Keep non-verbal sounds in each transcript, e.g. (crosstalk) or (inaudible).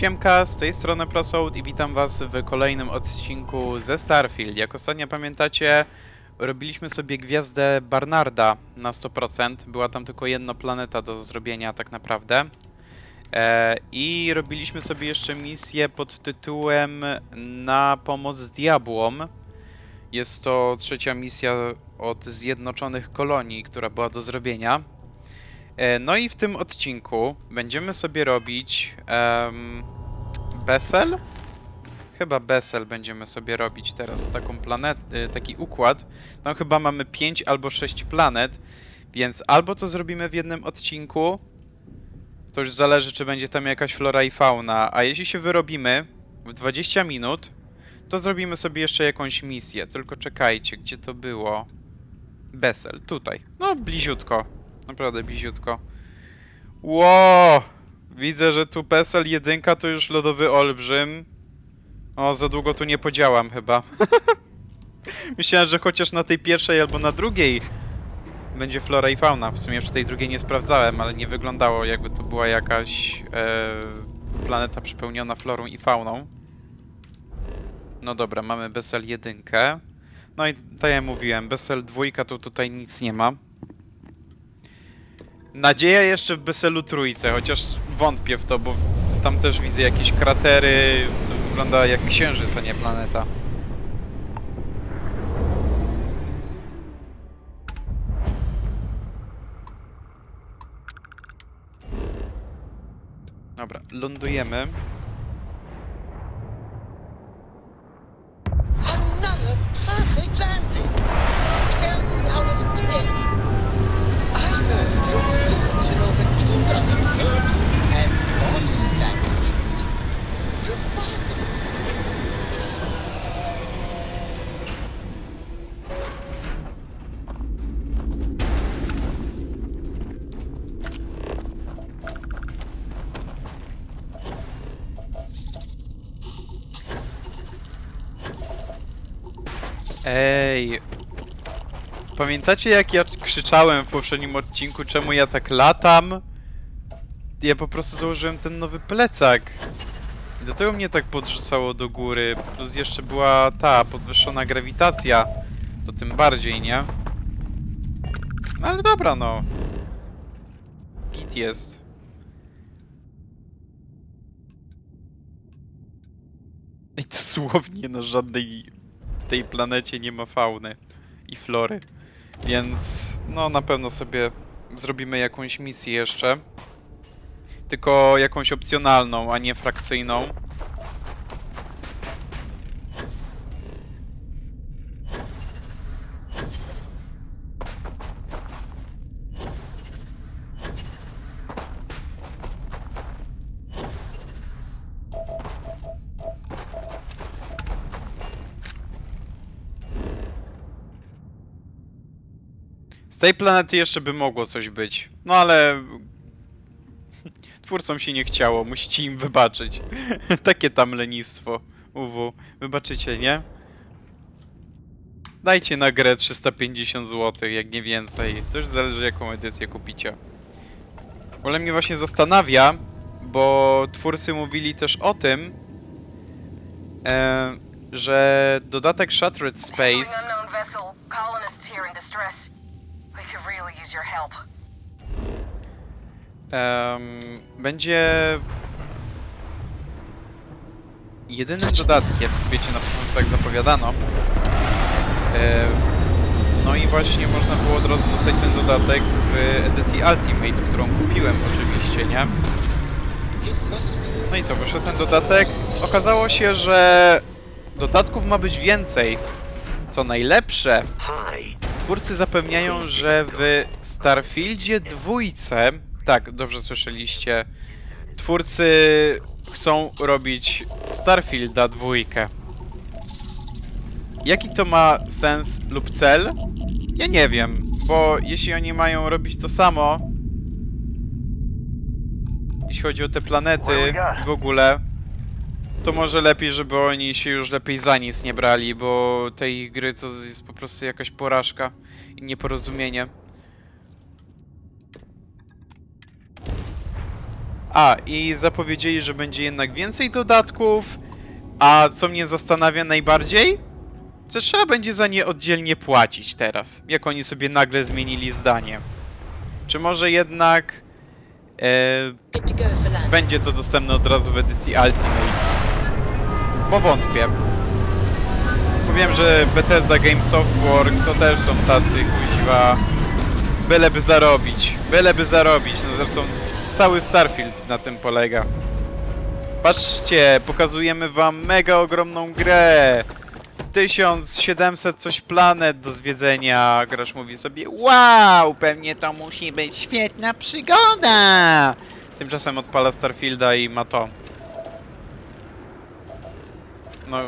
Siemka, z tej strony Prosoud i witam was w kolejnym odcinku ze Starfield. Jak ostatnio pamiętacie, robiliśmy sobie gwiazdę Barnarda na 100%. Była tam tylko jedna planeta do zrobienia tak naprawdę. E, I robiliśmy sobie jeszcze misję pod tytułem Na pomoc diabłom. Jest to trzecia misja od Zjednoczonych Kolonii, która była do zrobienia. E, No i w tym odcinku będziemy sobie robić em, Bessel? Chyba Bessel będziemy sobie robić teraz taką planet, e, taki układ. Tam chyba mamy 5 albo 6 planet, więc albo to zrobimy w jednym odcinku, to już zależy czy będzie tam jakaś flora i fauna, a jeśli się wyrobimy w 20 minut, to zrobimy sobie jeszcze jakąś misję. Tylko czekajcie, gdzie to było? Bessel, tutaj. No, bliziutko. Naprawdę bliziutko. Ło! Widzę, że tu PESEL 1 to już lodowy olbrzym. O, za długo tu nie podziałam chyba. (laughs) Myślałem, że chociaż na tej pierwszej albo na drugiej będzie flora i fauna. W sumie już tej drugiej nie sprawdzałem, ale nie wyglądało jakby to była jakaś e, planeta przepełniona florą i fauną. No dobra, mamy Besel 1. No i tak jak mówiłem, Besel 2 to tutaj nic nie ma. Nadzieja jeszcze w Beselu trójce, chociaż wątpię w to, bo tam też widzę jakieś kratery. To wygląda jak księżyc, a nie planeta. Dobra, lądujemy. Pamiętacie jak ja krzyczałem w poprzednim odcinku, czemu ja tak latam? Ja po prostu założyłem ten nowy plecak. I dlatego mnie tak podrzucało do góry. Plus jeszcze była ta podwyższona grawitacja. To tym bardziej, nie? No ale dobra, no. Git jest. I dosłownie na żadnej tej planecie nie ma fauny i flory. Więc no na pewno sobie zrobimy jakąś misję jeszcze. Tylko jakąś opcjonalną, a nie frakcyjną. Z tej planety jeszcze by mogło coś być. No ale (laughs) twórcom się nie chciało, musicie im wybaczyć. (laughs) Takie tam lenistwo. UW. Wybaczycie, nie? Dajcie na grę 350 zł, jak nie więcej. To już zależy jaką edycję kupicie. Ale mnie właśnie zastanawia, bo twórcy mówili też o tym, e, że dodatek Shattered Space Em, będzie jedynym dodatkiem, wiecie, na początku tak zapowiadano. Em, no i właśnie można było od razu dostać ten dodatek w edycji Ultimate, którą kupiłem oczywiście, nie? No i co, wyszedł ten dodatek. Okazało się, że dodatków ma być więcej. Co najlepsze, Twórcy zapewniają, że w Starfieldzie dwójce, tak, dobrze słyszeliście, twórcy chcą robić Starfielda dwójkę. Jaki to ma sens lub cel? Ja nie wiem, bo jeśli oni mają robić to samo, jeśli chodzi o te planety i w ogóle, to może lepiej, żeby oni się już lepiej za nic nie brali, bo tej gry to jest po prostu jakaś porażka i nieporozumienie. A, i zapowiedzieli, że będzie jednak więcej dodatków. A co mnie zastanawia najbardziej? Że trzeba będzie za nie oddzielnie płacić teraz. Jak oni sobie nagle zmienili zdanie. Czy może jednak e, będzie to dostępne od razu w edycji Ultimate? Bo wątpię. Bo wiem, że Bethesda Game Softworks to też są tacy kuźwa. Byleby zarobić. Byleby zarobić. No zresztą cały Starfield na tym polega. Patrzcie, pokazujemy wam mega ogromną grę. 1700 coś planet do zwiedzenia. Gracz mówi sobie, wow, pewnie to musi być świetna przygoda. Tymczasem odpala Starfielda i ma to. No,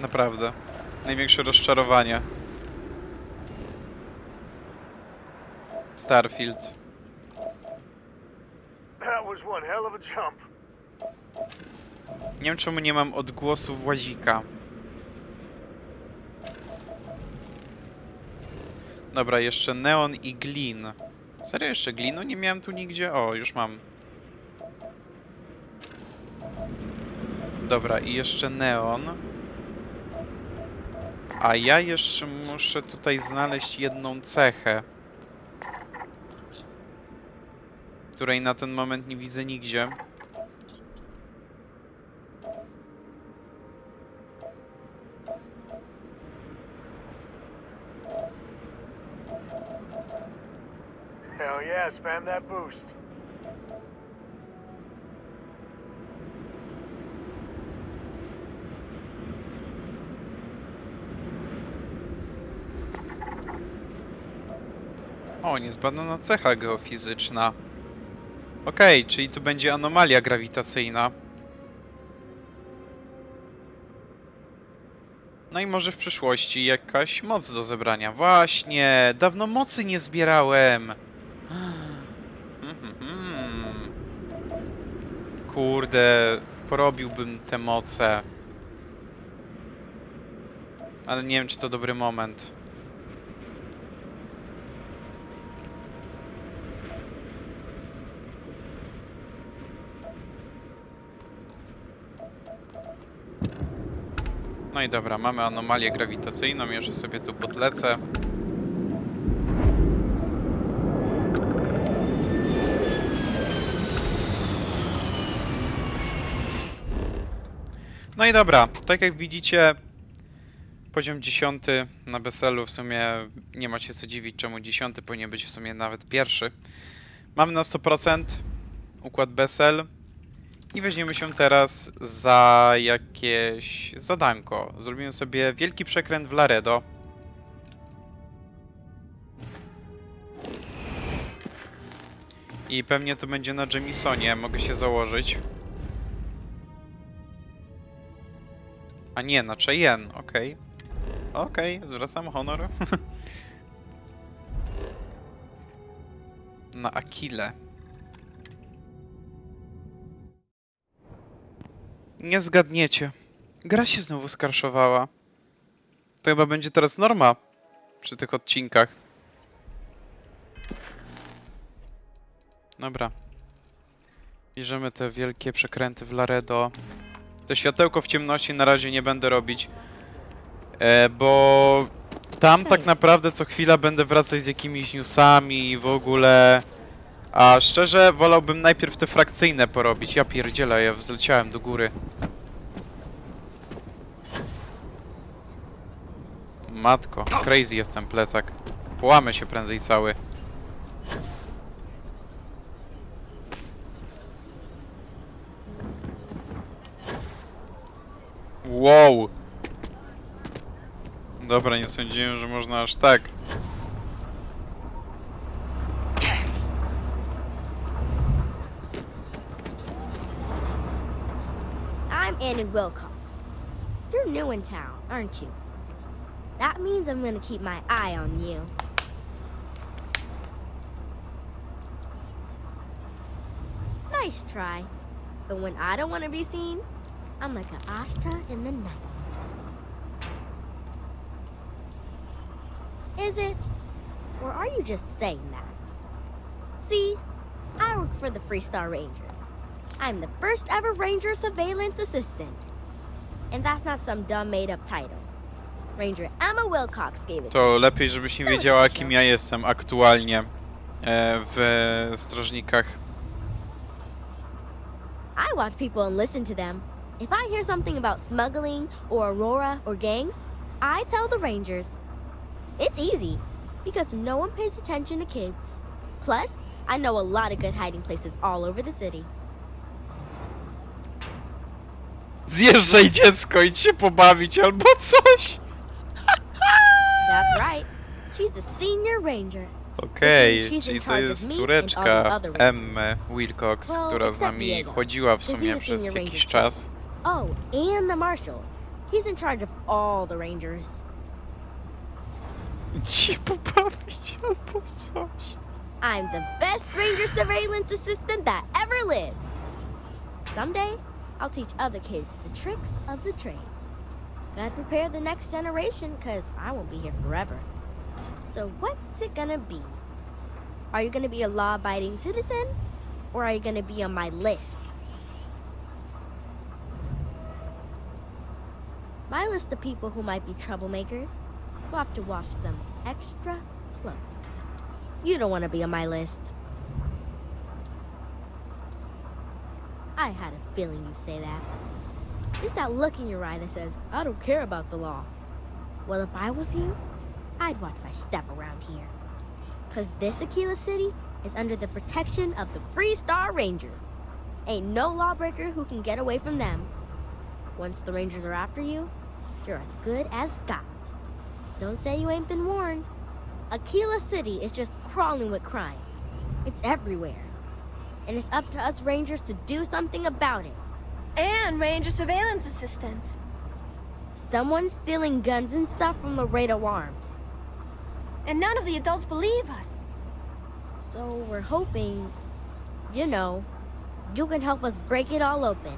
naprawdę. Największe rozczarowanie. Starfield. That was one hell of a jump. Nie wiem czemu nie mam odgłosu włazika. Dobra, jeszcze Neon i Glin. Serio jeszcze Glinu nie miałem tu nigdzie? O, już mam. Dobra, i jeszcze Neon. A ja jeszcze muszę tutaj znaleźć jedną cechę. Której na ten moment nie widzę nigdzie. Hell yeah, spam that boost. O, niezbadana cecha geofizyczna. Okej, czyli tu będzie anomalia grawitacyjna. No i może w przyszłości jakaś moc do zebrania. Właśnie, dawno mocy nie zbierałem. Kurde, porobiłbym te moce. Ale nie wiem, czy to dobry moment. No i dobra, mamy anomalię grawitacyjną, jeszcze sobie tu podlecę. No i dobra, tak jak widzicie, poziom 10 na Beselu w sumie nie ma się co dziwić, czemu 10 powinien być w sumie nawet pierwszy. Mamy na 100% układ Besel, i weźmiemy się teraz za jakieś zadanko. Zrobimy sobie wielki przekręt w Laredo. I pewnie to będzie na Jemisonie, mogę się założyć. A nie, na Cheyenne, okej. Okej, zwracam honor. (laughs) na Akile. Nie zgadniecie. Gra się znowu skarszowała. To chyba będzie teraz norma przy tych odcinkach. Dobra. Bierzemy te wielkie przekręty w Laredo. To światełko w ciemności na razie nie będę robić. E, bo tam tak naprawdę co chwila będę wracać z jakimiś newsami i w ogóle. A szczerze wolałbym najpierw te frakcyjne porobić. Ja pierdzielę, ja wzleciałem do góry. Matko, crazy jest ten plecak. Połamy się prędzej cały. Wow! Dobra, nie sądziłem, że można aż tak. Wilcox. You're new in town, aren't you? That means I'm gonna keep my eye on you. Nice try. But when I don't want to be seen, I'm like an Ashta in the night. Is it? Or are you just saying that? See, I work for the Freestar Rangers. I'm the first ever Ranger Surveillance Assistant. And that's not some dumb made up title. Ranger Emma Wilcox gave it to To lepiej, żebyś nie wiedziała, kim ja jestem aktualnie e, w strażnikach. I watch people and listen to them. If I hear something about smuggling or Aurora or gangs, I tell the Rangers. It's easy because no one pays attention to kids. Plus, I know a lot of good hiding places all over the city. Zjeżdżaj dziecko, idź się pobawić albo coś! That's right. She's a senior ranger. Okej, She's in czyli to charge of jest and all córeczka other. Emmy Wilcox, Well, która z except nami Diego, chodziła w sumie he's a przez senior jakiś ranger czas. Oh, and the marshal. He's in charge of all the rangers. Idź się pobawić albo coś. I'm the best ranger surveillance assistant that ever lived. Someday, I'll teach other kids the tricks of the trade. Gotta prepare the next generation, because I won't be here forever. So, what's it gonna be? Are you gonna be a law abiding citizen? Or are you gonna be on my list? My list of people who might be troublemakers, so I have to watch them extra close. You don't want to be on my list. I had a feeling you'd say that. It's that look in your eye that says, I don't care about the law. Well, if I was you, I'd watch my step around here. Because this Aquila City is under the protection of the Free Star Rangers. Ain't no lawbreaker who can get away from them. Once the Rangers are after you, you're as good as got. Don't say you ain't been warned. Aquila City is just crawling with crime. It's everywhere. And it's up to us Rangers to do something about it. And Ranger Surveillance Assistant. Someone's stealing guns and stuff from Laredo Arms. And none of the adults believe us. So we're hoping, you know, you can help us break it all open.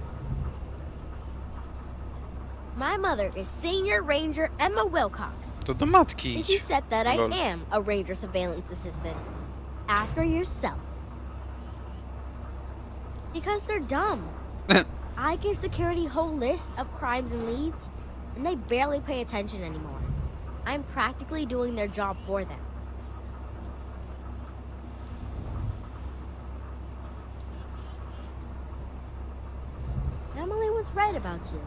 My mother is Senior Ranger Emma Wilcox. To do matki And she said that I am a Ranger Surveillance Assistant. Ask her yourself. Because they're dumb. (laughs) I give security whole list of crimes and leads, and they barely pay attention anymore. I'm practically doing their job for them. Emily was right about you.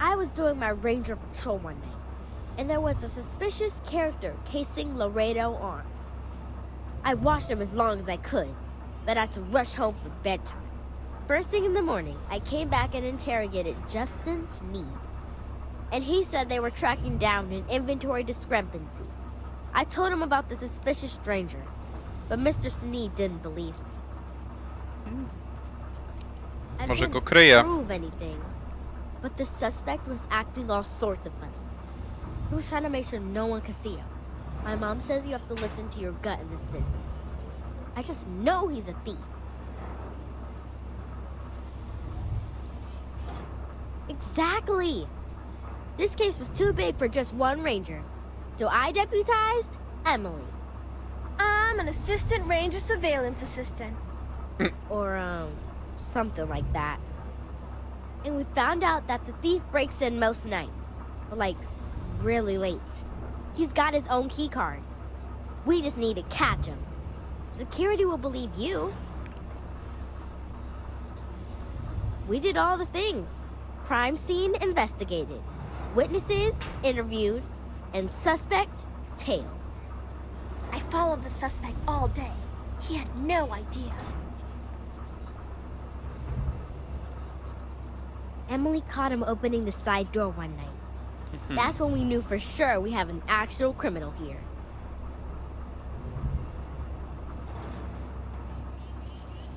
I was doing my ranger patrol one night, and there was a suspicious character casing Laredo Arms. I watched him as long as I could, but I had to rush home for bedtime. First thing in the morning, I came back and interrogated Justin Sneed. And he said they were tracking down an inventory discrepancy. I told him about the suspicious stranger, but Mr. Sneed didn't believe me. Hmm. I Może go kryje. prove anything, but the suspect was acting all sorts of funny. He was trying to make sure no one could see him. My mom says you have to listen to your gut in this business. I just know he's a thief. Exactly. This case was too big for just one ranger, so I deputized Emily. I'm an Assistant Ranger Surveillance Assistant. (clears throat) or um something like that. And we found out that the thief breaks in most nights, but like really late. He's got his own key card. We just need to catch him. Security will believe you. We did all the things. Crime scene investigated, witnesses interviewed, and suspect tailed. I followed the suspect all day. He had no idea. Emily caught him opening the side door one night. (laughs) That's when we knew for sure we have an actual criminal here.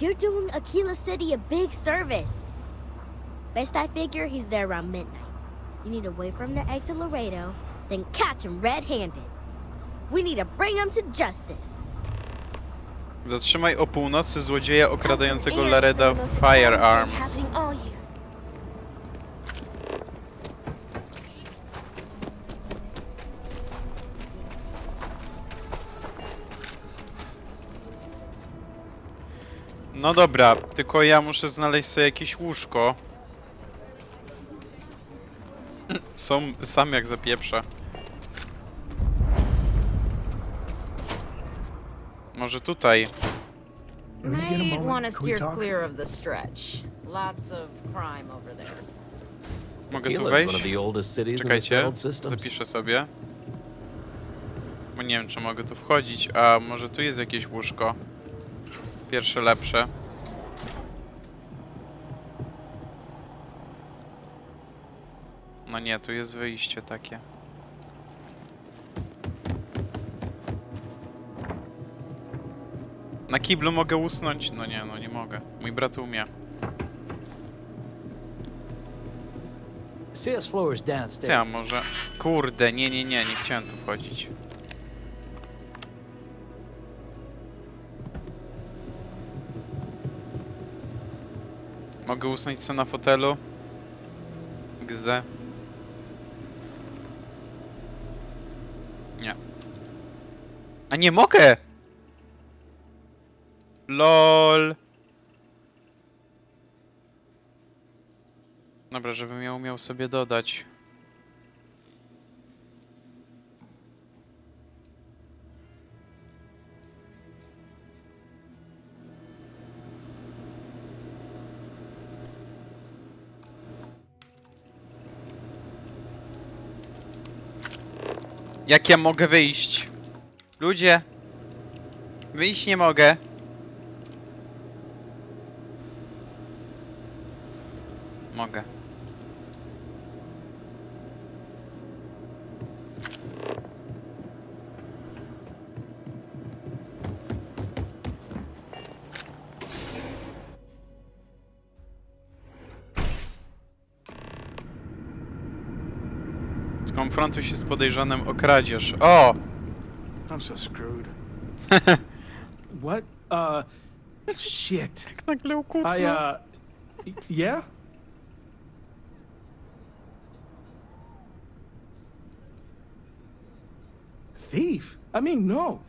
You're doing Aquila City a big service. Best I figure he's there around midnight. You need to wait for him to exit Laredo, then catch him red-handed. We need to bring him to justice. Zatrzymaj o północy złodzieja okradającego And Lareda it's the most exciting thing Firearms. No dobra, tylko ja muszę znaleźć sobie jakieś łóżko. (clears throat) Są sam jak zapieprza. Może tutaj. Let me get a Might moment. want to Can we steer talk? clear of the stretch. Lots of crime over there. Mogę tu wejść? Czekajcie, zapiszę sobie. Bo nie wiem, czy mogę tu wchodzić, a może tu jest jakieś łóżko. Pierwsze lepsze. No nie, tu jest wyjście takie. Na kiblu mogę usnąć? No nie, no nie mogę. Mój brat umie. Ty, a może... Kurde, nie, nie, nie, nie chciałem tu wchodzić. Mogę usnąć co na fotelu? Gze. Nie. A nie mogę! LOL. Dobra, żebym ja umiał sobie dodać. Jak ja mogę wyjść? Ludzie! Wyjść nie mogę. Skonfrontuj się z podejrzanym o kradzież. O! (laughs) I'm so screwed. (laughs) what? Uh, shit. Jak nagle ukłócę. I, uh, yeah? Thief? I mean, no.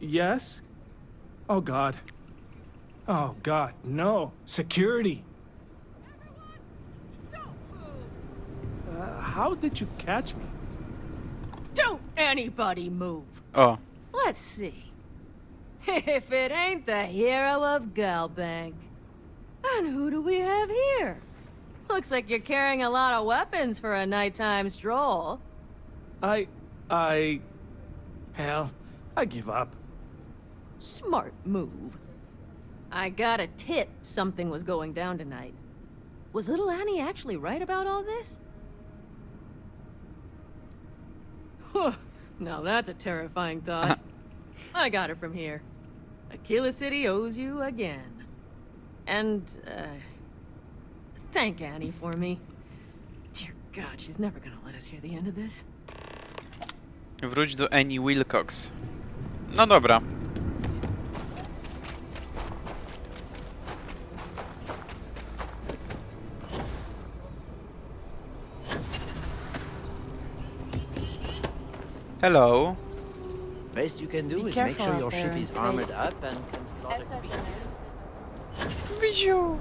Yes? Oh, God. Oh, God, no. Security. How did you catch me? Don't anybody move. Oh. Let's see. (laughs) If it ain't the hero of Galbank. And who do we have here? Looks like you're carrying a lot of weapons for a nighttime stroll. I. I. Hell, I give up. Smart move. I got a tip something was going down tonight. Was little Annie actually right about all this? Now that's a terrifying thought. I got it from here. Aquila City owes you again. And, uh, thank Annie for me. Dear God, she's never gonna let us hear the end of this. wróć do Annie Wilcox. No dobra. Hello. Best you can do Be is make sure your ship is armored up and can plot a. Wiziu.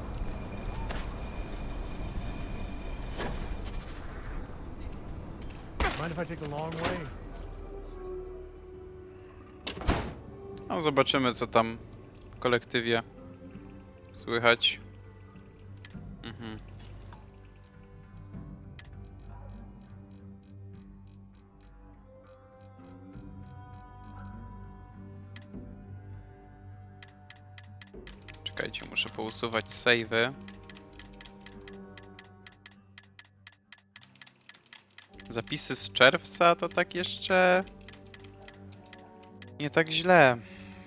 Mind if I take the long way? No zobaczymy co tam w kolektywie słychać. Mhm. Muszę pousuwać save'y. Zapisy z czerwca to tak jeszcze nie tak źle.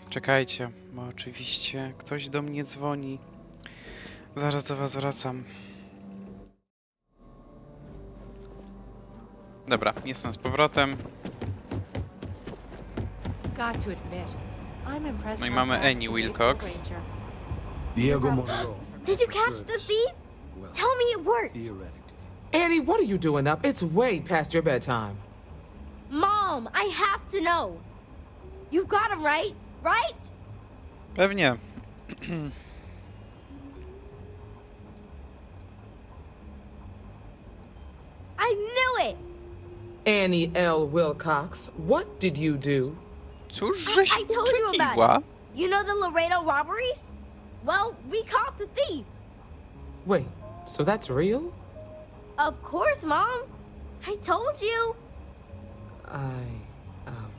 Czekajcie, bo oczywiście ktoś do mnie dzwoni. Zaraz do was wracam. Dobra, jestem z powrotem. No i mamy Annie Wilcox. Diego Monroe. Did you catch the thief? Well, Tell me it worked. Theoretically. Annie, what are you doing up? It's way past your bedtime. Mom, I have to know. You got him right, right? Pewnie. (clears throat) I knew it. Annie L. Wilcox, what did you do? Cóż, I, I told you about it. You know the Laredo robberies? Well, we caught the thief. Wait, so that's real? Of course, Mom. I told you. I. Um,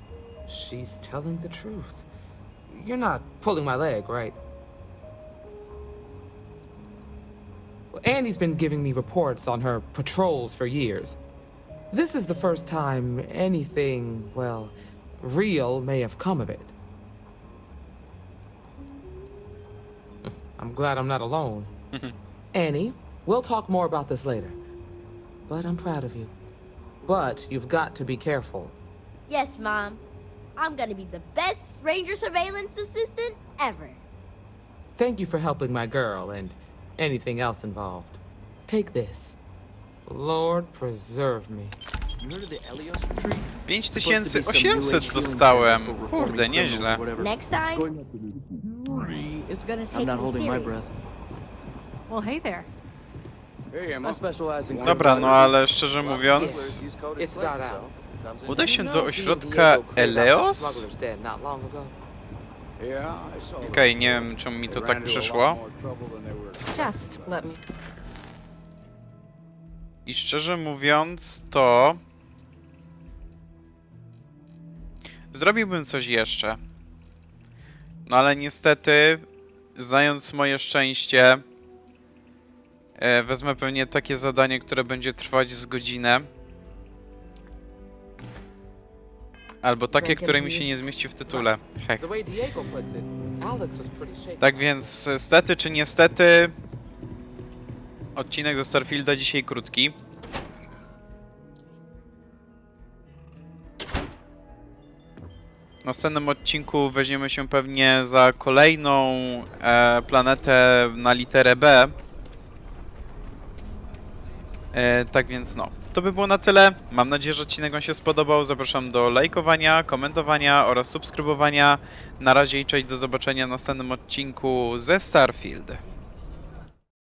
she's telling the truth. You're not pulling my leg, right? Well, Andy's been giving me reports on her patrols for years. This is the first time anything, well, real may have come of it. Glad I'm not alone. Mm-hmm. Annie, we'll talk more about this later. But I'm proud of you. But you've got to be careful. Yes, Mom. I'm gonna be the best ranger surveillance assistant ever. Thank you for helping my girl and anything else involved. Take this. Lord preserve me. You heard of the Elios retreat? 5800 dostałem. Kurde, nieźle. Next time, It's gonna take I'm not me holding my serious. breath. Well, hey there. I specialize in Dobra, no ale szczerze mówiąc, It's udaj się do ośrodka Eleos? Okej, nie wiem czemu mi to tak przyszło. Just let me. I szczerze mówiąc, to... Zrobiłbym coś jeszcze. No ale niestety, znając moje szczęście, e, wezmę pewnie takie zadanie, które będzie trwać z godzinę. Albo takie, które mi się nie zmieści w tytule. Hech. Tak więc, stety czy niestety, odcinek ze Starfielda dzisiaj krótki. W następnym odcinku weźmiemy się pewnie za kolejną e, planetę na literę B. E, tak więc no, to by było na tyle. Mam nadzieję, że odcinek Wam się spodobał. Zapraszam do lajkowania, komentowania oraz subskrybowania. Na razie i cześć, do zobaczenia w następnym odcinku ze Starfield.